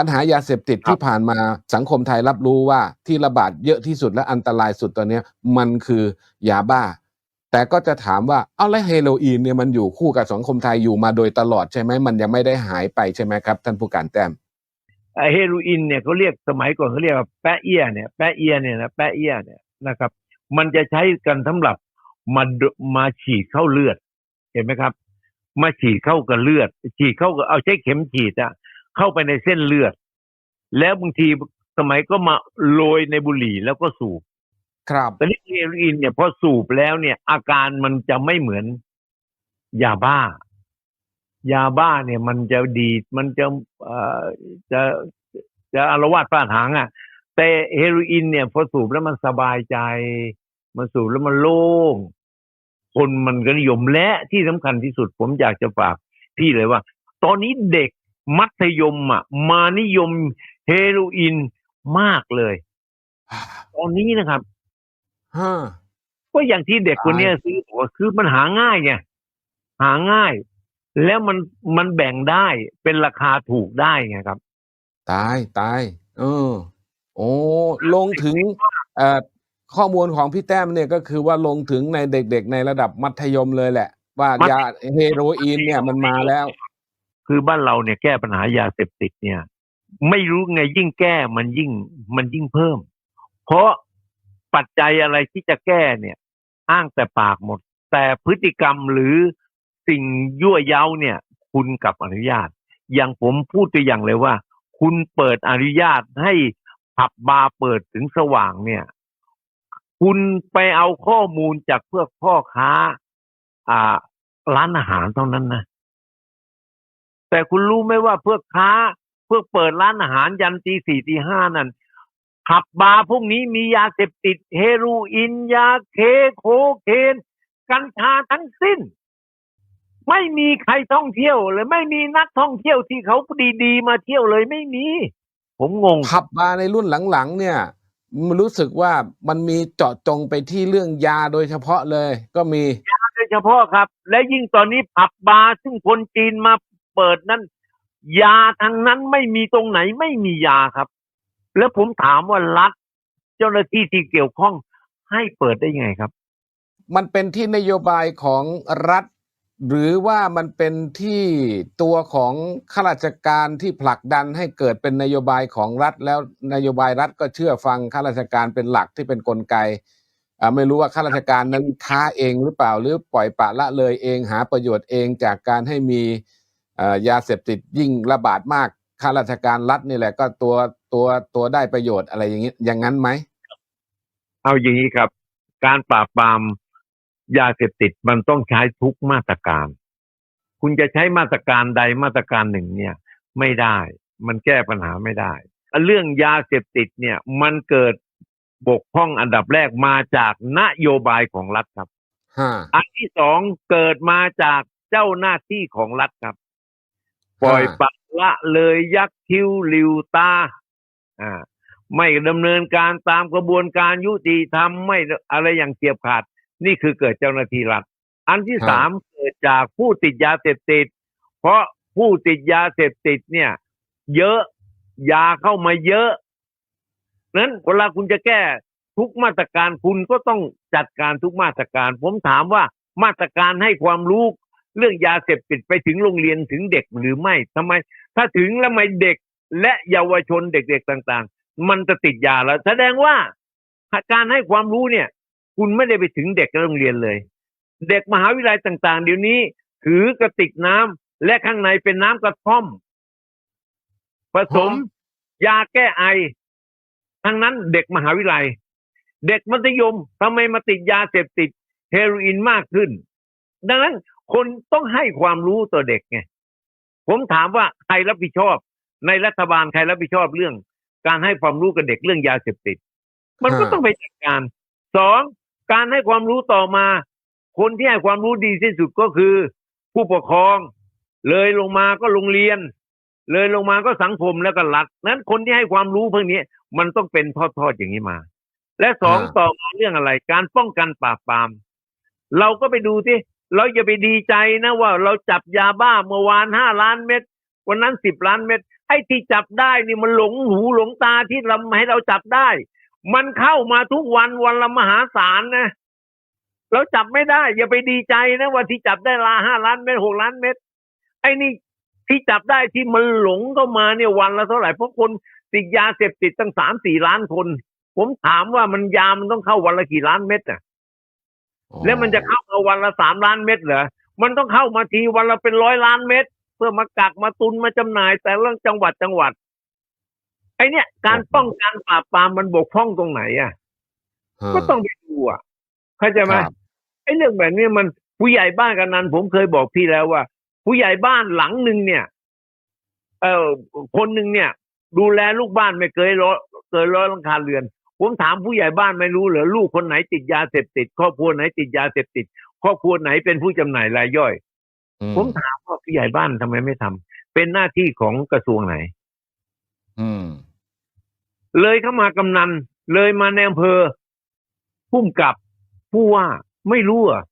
ปัญหายาเสพติดที่ผ่านมาสังคมไทยรับรู้ว่าที่ระบาดเยอะที่สุดและอันตรายสุดตอนเนี้ยมันคือยาบ้า แต่ก็จะถามว่าเอาแล้วเฮโรอีนเนี่ยมันอยู่คู่กับสังคมไทยอยู่มาโดยตลอดใช่ไหมมันยังไม่ได้หายไปใช่ไหมครับ ท่านผู้การแต้มเอ่อเฮโรอีนเนี่ยเขาเรียกสมัยก่อนเขาเรียกว่าแปะเอียเนี่ยแปะเอียเนี่ยนะแปะเอียเนี่ยนะครับ มันจะใช้กันสำหรับมาดมาฉีดเข้าเลือด เห็นไหมครับ มาฉีดเข้ากับเลือด ฉีดเข้ากับเอาใช้เข็มฉีดอะ เข้าไปในเส้นเลือด แล้วบางทีสมัยก็มาโรยในบุหรี่แล้วก็สูบ ครับแต่นี่เฮโรอีนเนี่ยพอสูบแล้วเนี่ย อาการมันจะไม่เหมือนยาบ้า ยาบ้าเนี่ยมันจะดีดมันจะเอ่อจะจะอารวาสฟาดหางอะ แต่เฮโรอีนเนี่ยพอสูบแล้วมันสบายใจ มันสูบแล้วมันโล่งคนมันก็นิยมและที่สำคัญที่สุดผมอยากจะฝากพี่เลยว่า ตอนนี้เด็ก มัธยมอะ มานิยมเฮโรอีนมากเลย ตอนนี้นะครับฮะก็อย่างที่เด็กคนเนี้ยซื้อบอกว่าคือมันหาง่ายไงหาง่าย แล้วมันมันแบ่งได้เป็นราคาถูกได้ไงครับ ตายตายเออ โอ้ลงถึงเอ่อข้อมูลของพี่แต้มเนี่ยก็คือว่าลงถึงในเด็กๆในระดับมัธยมเลยแหละ ว่ายาเฮโรอีนเนี่ยมันมาแล้ว คือบ้านเราเนี่ยแก้ปัญหายาเสพติดเนี่ย ไม่รู้ไงยิ่งแก้มันยิ่งมันยิ่งเพิ่ม เพราะปัจจัยอะไรที่จะแก้เนี่ย อ้างแต่ปากหมด แต่พฤติกรรมหรือสิ่งยั่วเย้าเนี่ย คุณกับอนุญาต อย่างผมพูดตัวอย่างเลยว่า คุณเปิดอนุญาตให้ผับบาร์เปิดถึงสว่างเนี่ย คุณไปเอาข้อมูลจากเพื่อพ่อค้า อ่าร้านอาหารเท่านั้นนะ แต่คุณรู้ไหมว่าเพื่อค้าเพื่อเปิดร้านอาหารยันตีสี่ตีห้านั่นผับบาร์พวกนี้มียาเสพติด เฮโรอีนยาเคโคเคนกัญชาทั้งสิ้น ไม่มีใครท่องเที่ยวเลย ไม่มีนักท่องเที่ยวที่เขาดีๆมาเที่ยวเลยไม่มี ผมงงผับบาร์ในรุ่นหลังๆ เนี่ยมันรู้สึกว่ามันมีเจาะจงไปที่เรื่องยาโดยเฉพาะเลย ก็มีโดยเฉพาะครับ และยิ่งตอนนี้ผับบาร์ซึ่งคนจีนมา เปิดนั้นยาทางนั้นไม่มีตรงไหนไม่มียาครับ แล้วผมถามว่ารัฐเจ้าหน้าที่ที่เกี่ยวข้องให้เปิดได้ยังไงครับ มันเป็นที่นโยบายของรัฐ หรือว่ามันเป็นที่ตัวของข้าราชการที่ผลักดันให้เกิดเป็นนโยบายของรัฐ แล้วนโยบายรัฐก็เชื่อฟังข้าราชการเป็นหลักที่เป็นนกลไกไม่รู้ว่าข้าราชการนั้นท้าเองหรือเปล่าหรือปล่อยปละละเลยเองหาประโยชน์เองจากการให้มี ยาเสพติดยิ่งระบาดมากข้าราชการรัฐนี่แหละก็ตัวตัวตัวได้ประโยชน์อะไรอย่างนี้อย่างนั้นไหมเอาอย่างนี้ครับ การปราบปรามยาเสพติดมันต้องใช้ทุกมาตรการ คุณจะใช้มาตรการใดมาตรการหนึ่งเนี่ย ไม่ได้ มันแก้ปัญหาไม่ได้ เรื่องยาเสพติดเนี่ย มันเกิดบกพร่องอันดับแรกมาจากนโยบายของรัฐครับฮะอันที่สองเกิดมาจากเจ้าหน้าที่ของรัฐครับ ปล่อยปละละเลยยักคิ้วหลิวตาอ่าไม่ดำเนินการตามกระบวนการยุติธรรมไม่อะไรอย่างเฉียบขาด นี่คือเกิดเจ้าหน้าที่รัฐ อันที่สามเกิดจากผู้ติดยาเสพติด เพราะผู้ติดยาเสพติดเนี่ย เยอะยาเข้ามาเยอะ นั้นเวลาคุณจะแก้ทุกมาตรการคุณก็ต้องจัดการทุกมาตรการ ผมถามว่ามาตรการให้ความรู้ เรื่องยาเสพติดไปถึงโรงเรียนถึงเด็กหรือไม่ทำไม ถ้าถึงแล้วทำไมเด็กและเยาวชนเด็กๆต่าง ๆ มันจะติดยาแล้ว แสดงว่าการให้ความรู้เนี่ย คุณไม่ได้ไปถึงเด็กในโรงเรียนเลย เด็กมหาวิทยาลัยต่าง ๆ เดี๋ยวนี้ถือกระติกน้ำและข้างในเป็นน้ำกระท่อม ผสมยาแก้ไอ ทั้งนั้นเด็กมหาวิทยาลัย เด็กมัธยมทำไมมาติดยาเสพติดเฮโรอีนมากขึ้น ดังนั้น คนต้องให้ความรู้ต่อเด็กไงผมถามว่าใครรับผิดชอบ ในรัฐบาลใครรับผิดชอบเรื่อง การให้ความรู้กับเด็กเรื่องยาเสพติด มันก็ฮะต้องไปจัดการสองการให้ความรู้ต่อมา คนที่ให้ความรู้ดีที่สุดก็คือ ผู้ปกครอง เลยลงมาก็โรงเรียน เลยลงมาก็สังคมแล้วก็รัฐนั้นคนที่ให้ความรู้พวกนี้มันต้องเป็นทอดๆอย่างนี้มา และสองฮะต่อมาเรื่องอะไร การป้องกันปราบปราม เราก็ไปดูที่ เราอย่าไปดีใจนะว่า เราจับยาบ้าเมื่อวานห้าล้านเม็ดวันนั้นสิบล้านเม็ดไอ้ที่จับได้นี่มันหลงหูหลงตาที่เราให้เราจับได้ มันเข้ามาทุกวันวันละมหาศาลนะเราจับไม่ได้ อย่าไปดีใจนะว่าที่จับได้ลาห้าล้านเม็ดหกล้านเม็ดไอ้นี่ที่จับได้ที่มันหลงเข้ามาเนี่ยวันละเท่าไหร่เพราะคนติดยาเสพติดตั้งสามสี่ล้านคน ผมถามว่ามันยามันต้องเข้าวันละกี่ล้านเม็ดอะ แล้วมันจะเข้ามาวันละสามล้านเม็ดเหรอมันต้องเข้ามาทีวันละเป็นร้อยล้านเม็ดเพื่อมากักมาตุนมาจำหน่าย แต่ละจังหวัดจังหวัดไอเนี่ยการป้องกันปราบปรามมันบกพร่องตรงไหนอะฮะก็ต้องไปดูอะเข้าใจไหมครับไอ้เรื่องแบบนี้มันผู้ใหญ่บ้านกันนั้น ผมเคยบอกพี่แล้วว่า ผู้ใหญ่บ้านหลังหนึ่งเนี่ย เออคนหนึ่งเนี่ย ดูแลลูกบ้านไม่เคยร้อยเกินร้อยหลังคาเรือน ผมถามผู้ใหญ่บ้านไม่รู้เหรอลูกคนไหนติดยาเสพติด ครอบครัวไหนติดยาเสพติด ครอบครัวไหนเป็นผู้จำหน่ายรายย่อยอืผมถามว่าผู้ใหญ่บ้านทำไมไม่ทำเป็นหน้าที่ของกระทรวงไหน อืม เลยเข้ามากำนัน เลยมาในอำเภอพุ่มกับผู้ว่าไม่รู้เหรอะ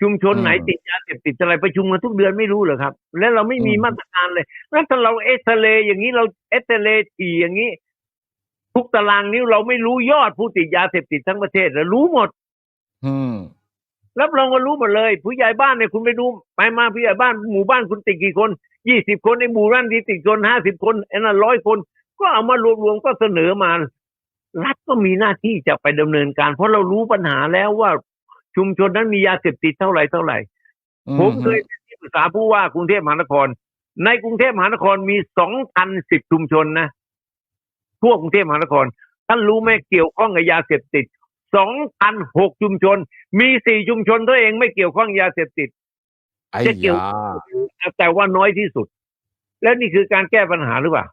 ชุมชนไหนอืมติดยาเสพติดอะไรประชุมกันทุกเดือนไม่รู้เหรอครับ แล้วเราไม่มีอืมมาตรการเลยแล้วถ้าเราเอ็กซเรย์อย่างนี้เราเอ็กซเรย์ถี่อย่างนี้ ทุกตารางนิ้วเราไม่รู้ยอดผู้ติดยาเสพติดทั้งประเทศเรารู้หมด อืมรับรองว่ารู้หมดเลย ผู้ใหญ่บ้านเนี่ยคุณไปดูไปมาผู้ใหญ่บ้านหมู่บ้านคุณติดกี่คนยี่สิบคนในหมู่บ้านที่ติดคนห้าสิบคนไอ้นั่นร้อยคน ก็เอามารวมๆก็เสนอมารัฐก็มีหน้าที่จะไปดำเนินการ เพราะเรารู้ปัญหาแล้วว่าชุมชนนั้นมียาเสพติดเท่าไหร่เท่าไหร่ ผมเคยเป็นที่ปรึกษาผู้ว่ากรุงเทพมหานคร ในกรุงเทพมหานครมีสองพันสิบชุมชนนะ ทั่วกรุงเทพมหานคร ท่านรู้ไหมเกี่ยวข้องกับยาเสพติดสองพันหกชุมชน มีสี่ชุมชนตัวเองไม่เกี่ยวข้องยาเสพติดไอ้จะเกี่ยวยาแต่ว่าน้อยที่สุด แล้วนี่คือการแก้ปัญหาหรือเปล่า